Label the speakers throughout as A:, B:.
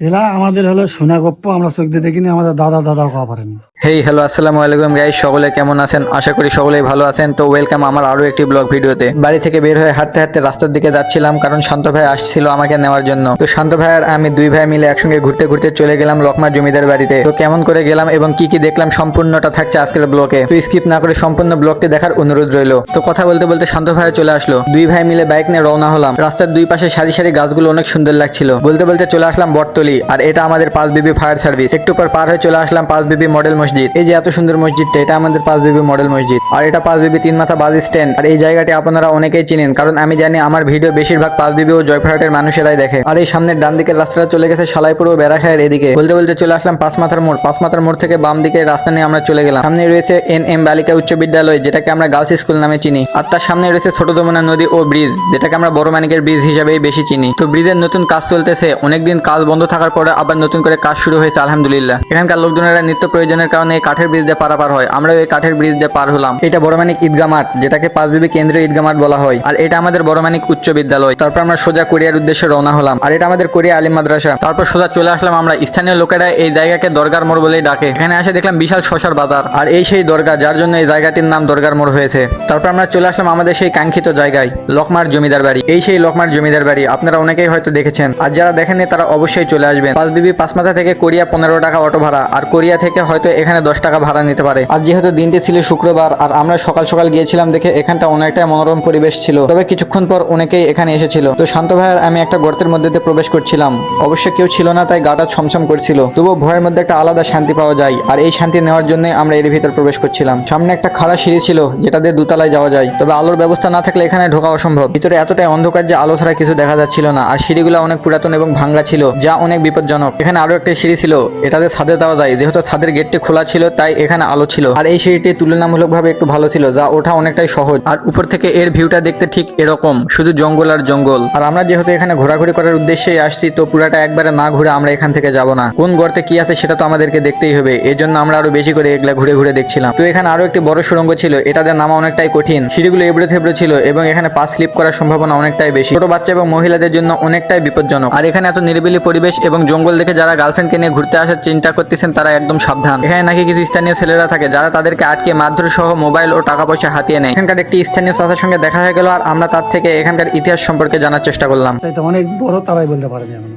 A: এরা আমাদের হলো সোনা গপ্প আমরা চোখ দিয়ে দেখিনি আমাদের দাদা দাদাও খাওয়া পারেনি।
B: হেই হ্যালো আসসালামু আলাইকুম গাইস সকলে কেমন আছেন? আশা করি সকলেই ভালো আছেন। তো ওয়েলকাম আমার আরও একটি ব্লগ ভিডিওতে। বাড়ি থেকে বের হয়ে হাঁটতে হাঁটতে রাস্তার দিকে যাচ্ছিলাম কারণ শান্ত ভাই আসছিল আমাকে নেওয়ার জন্য। তো শান্ত ভাই আর আমি দুই ভাই মিলে একসঙ্গে ঘুরতে ঘুরতে চলে গেলাম লকমা জমিদার বাড়িতে। তো কেমন করে গেলাম এবং কি কি দেখলাম সম্পূর্ণটা থাকছে আজকের ব্লগে তো স্কিপ না করে সম্পূর্ণ ব্লগটি দেখার অনুরোধ রইল। তো কথা বলতে বলতে শান্ত ভাই চলে আসলো। দুই ভাই মিলে বাইক নিয়ে রওনা হলাম। রাস্তার দুই পাশে সারি সারি গাছগুলো অনেক সুন্দর লাগছিল। বলতে বলতে চলে আসলাম বটতলি। আর এটা আমাদের পাঁচ বিবি ফায়ার সার্ভিস একটু পর পার হয়ে চলে আসলাম পাঁচ বিবি মডেল মসজিদ। এই যে এত সুন্দর মসজিদটা, এটা আমাদের পাঁচ বিবি মডেল মসজিদ। আর এটা পাঁচ বিবি তিন মাথা বাস স্ট্যান্ড। আর এই জায়গাটি আপনারা অনেকেই চিনেন, কারণ আমি জানি আমার ভিডিও বেশিরভাগ পাঁচ বিবি ও জয়ফ্রাটের মানুষেরাই দেখে। আর এই সামনের ডান দিকের রাস্তাটা চলে গেছে সালাইপুর ও বেড়াখায়ের এদিকে। বলতে বলতে চলে আসলাম পাঁচ মাথার মোড়। পাঁচ মাথার মোড় থেকে বাম দিকে রাস্তা নিয়ে আমরা চলে গেলাম। সামনে রয়েছে এন এম বালিকা উচ্চ বিদ্যালয়, যেটাকে আমরা গার্লস স্কুল নামে চিনি। আর তার সামনে রয়েছে ছোট যমুনা নদী ও ব্রিজ, যেটাকে আমরা বড় মানিকের ব্রিজ হিসাবেই বেশি চিনি। তো ব্রিজের নতুন কাজ চলতেছে। অনেকদিন কাজ বন্ধ থাকার পরে আবার নতুন করে কাজ শুরু হয়েছে, আলহামদুলিল্লাহ। এখানকার লোকজনেরা নিত্য প্রয়োজনের কারণে এই কাঠের ব্রিজ দিয়ে পারাপার হয়। আমরা এই কাঠের ব্রিজ দিয়ে পার হলাম। এটা বড় মানিক ঈদগা মাঠ, যেটাকে পাঁচবিবি কেন্দ্রীয় ঈদগা মাঠ বলা হয়। আর এটা আমাদের বড় মানিক উচ্চ বিদ্যালয়। তারপর আমরা সোজা কোরিয়ার উদ্দেশ্যে রওনা হলাম। আর এটা আমাদের কোরিয়া আলিম মাদ্রাসা। তারপর সোজা চলে আসলাম আমরা। স্থানীয় লোকেরা এই জায়গাকে দরগার মোড় বলেই ডাকে। এখানে এসে দেখলাম বিশাল শশার বাজার। আর এই সেই দরগা, যার জন্য এই জায়গাটির নাম দরগার মোড় হয়েছে। তারপর আমরা চলে আসলাম আমাদের সেই কাঙ্ক্ষিত জায়গায়, লকমার জমিদার বাড়ি। এই সেই লকমার জমিদার বাড়ি, আপনারা অনেকেই হয়তো দেখেছেন। আর যারা দেখেননি তারা অবশ্যই চলে আসবেন। পাঁচ বিবি পাঁচমাথা থেকে কোরিয়া পনেরো টাকা অটো ভাড়া। আর কোরিয়া থেকে হয়তো এখানে দশ টাকা ভাড়া নিতে পারে। আর যেহেতু দিনটি ছিল শুক্রবার, আর আমরা সকাল সকাল গিয়েছিলাম দেখে এখানটা অনেকটাই মনোরম পরিবেশ ছিল। তবে কিছুক্ষণ পর অনেকেই এখানে এসেছিল। তো শান্ত ভাইয়ের আমি একটা গর্তের মধ্যে প্রবেশ করছিলাম। অবশ্য কেউ ছিল না, তাই গাটা ছমছম করছিল। তবুও ভয়ের মধ্যে একটা আলাদা শান্তি পাওয়া যায়। আর এই শান্তি নেওয়ার জন্য আমরা এর ভিতর প্রবেশ করছিলাম। সামনে একটা খাড়া সিঁড়ি ছিল, যেটা দিয়ে দুতলায় যাওয়া যায়। তবে আলোর ব্যবস্থা না থাকলে এখানে ঢোকা অসম্ভব। ভিতরে এতটাই অন্ধকার যে আলো ছাড়া কিছু দেখা যাচ্ছিল না। আর সিঁড়িগুলো অনেক পুরাতন এবং ভাঙ্গা ছিল, যা অনেক বিপজ্জনক। এখানে আরও একটা সিঁড়ি ছিল, এটাতে ছাদে দেওয়া যায়। যেহেতু ছাদের গেটটি খোলা ছিল, তাই এখানে আলো ছিল। আর এই সিঁড়িটি তুলনামূলকভাবে একটু ভালো ছিল, যা ওঠা অনেকটাই সহজ। আর উপর থেকে এর ভিউটা দেখতে ঠিক এরকম, শুধু জঙ্গল আর জঙ্গল। আর আমরা যেহেতু এখানে ঘোরাঘুরি করার উদ্দেশ্যেই আসছি, তো পুরাটা একবারে না ঘুরে আমরা এখান থেকে যাব না। কোন গর্তে কি আছে সেটা তো আমাদেরকে দেখতেই হবে। এই জন্য আমরা আরও বেশি করে এগুলা ঘুরে ঘুরে দেখছিলাম। তো এখানে আরও একটি বড় সুড়ঙ্গ ছিল এটাতে নামা অনেকটাই কঠিন। সিঁড়িগুলো এবড়ে থেবড়ে ছিল এবং এখানে পা স্লিপ করার সম্ভাবনা অনেকটাই বেশি। ছোট বাচ্চা এবং মহিলাদের জন্য অনেকটাই বিপজ্জনক। আর এখানে এত নিরিবিলি পরিবেশ এবং জঙ্গল দেখে যারা গার্লফ্রেন্ডকে নিয়ে ঘুরতে আসার চিন্তা করতেছেন, তারা একদম সাবধান। এখানে নাকি কিছু স্থানীয় ছেলেরা থাকে যারা তাদেরকে আটকে মারধর সহ মোবাইল ও টাকা পয়সা হাতিয়ে নেয়। এখানকার একটি স্থানীয় চাচার সঙ্গে দেখা হয়ে গেল আর আমরা তার থেকে এখানকার ইতিহাস সম্পর্কে জানার চেষ্টা করলাম।
A: অনেক বড় তারাই বলতে পারেনি এখন।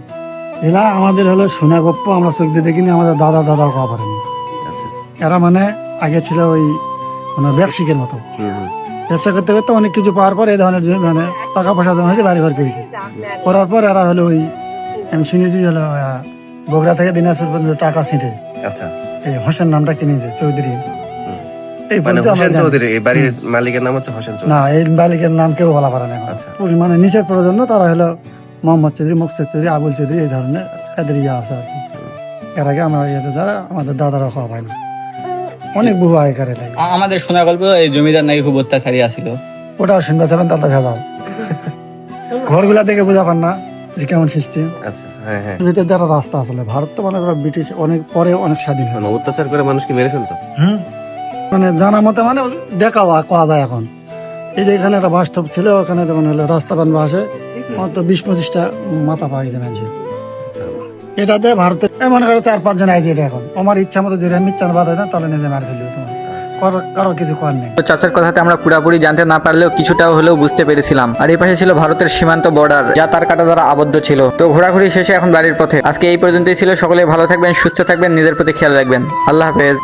A: এরা আমাদের হলো সোনা গপ্প আমরা চোখ দিয়ে দেখিনি আমাদের দাদা দাদাও খাওয়া পারেনি
C: আচ্ছা।
A: এরা মানে আগে ছিল ওই মানে ব্যবসায়িকের মতো। ব্যবসা করতে করতে অনেক কিছু পাওয়ার পর এই ধরনের মানে টাকা পয়সা জমা হয়েছে বাড়ি ঘর করেছে। করার পর এরা হলো ওই আমি শুনেছি হলো বগুড়া থেকে দিনাজপুর পর্যন্ত টাকা ছিঁটে
C: আচ্ছা।
A: এই হোসেন নামটা কিনেছে চৌধুরী। এই
C: মানে হোসেন চৌধুরী এই বাড়ির মালিকের নাম হচ্ছে হোসেন চৌধুরী।
A: না এই মালিকের নাম কেউ বলা পারে না এখন।
C: আচ্ছা।
A: পুরো মানে নিচের প্রজন্ম তারা হলো মোহাম্মদ চৌধুরী মুকসেদ চৌধুরী আবুল চৌধুরী এই ধরনের এদের ইয়ে আছে আর কি। এর আগে আমরা ইয়েতে যারা আমাদের দাদারা খাওয়া পাই না। অনেক বহু আগেকার
D: আমাদের শোনা গল্প এই জমিদার নাকি খুব অত্যাচারী আসিল
A: ওটাও শুনতে চাবেন তাতে ভেজাল। ঘরগুলা দেখে বোঝা পান না। যে কেমন সিস্টেম?
C: আচ্ছা হ্যাঁ হ্যাঁ।
A: ভিতরে যারা রাস্তা আসলে ভারত তো মনে করো ব্রিটিশ অনেক পরে অনেক স্বাধীন হলো।
C: অত্যাচার করে মানুষকে মেরে ফেলতো?
A: হুম? মানে জানা মতে মানে দেখাও করা যায় এখন। এই যে এখানে একটা বাস্তব ছিল ওখানে যখন হলো রাস্তা বান বাসে অত বিশ পঁচিশটা মাথা পাওয়া গেছে মানুষের
C: আচ্ছা।
A: এটাতে ভারতে এই মনে করো চার পাঁচজন এটা এখন। আমার ইচ্ছা মতো যেটা মিচ্ছান বাধা দেন তাহলে নিজে মার ফেলবে তোমার। কারও কিছু করার নেই।
B: তো চাচার কথাতে আমরা পুরাপুরি জানতে না পারলেও কিছুটাও হলেও বুঝতে পেরেছিলাম। আর এই পাশে ছিল ভারতের সীমান্ত বর্ডার যা তার কাটা দ্বারা আবদ্ধ ছিল। তো ঘোরাঘুরি শেষে এখন বাড়ির পথে। আজকে এই পর্যন্তই ছিল। সকলে ভালো থাকবেন, সুস্থ থাকবেন, নিজের প্রতি খেয়াল রাখবেন। আল্লাহ হাফেজ।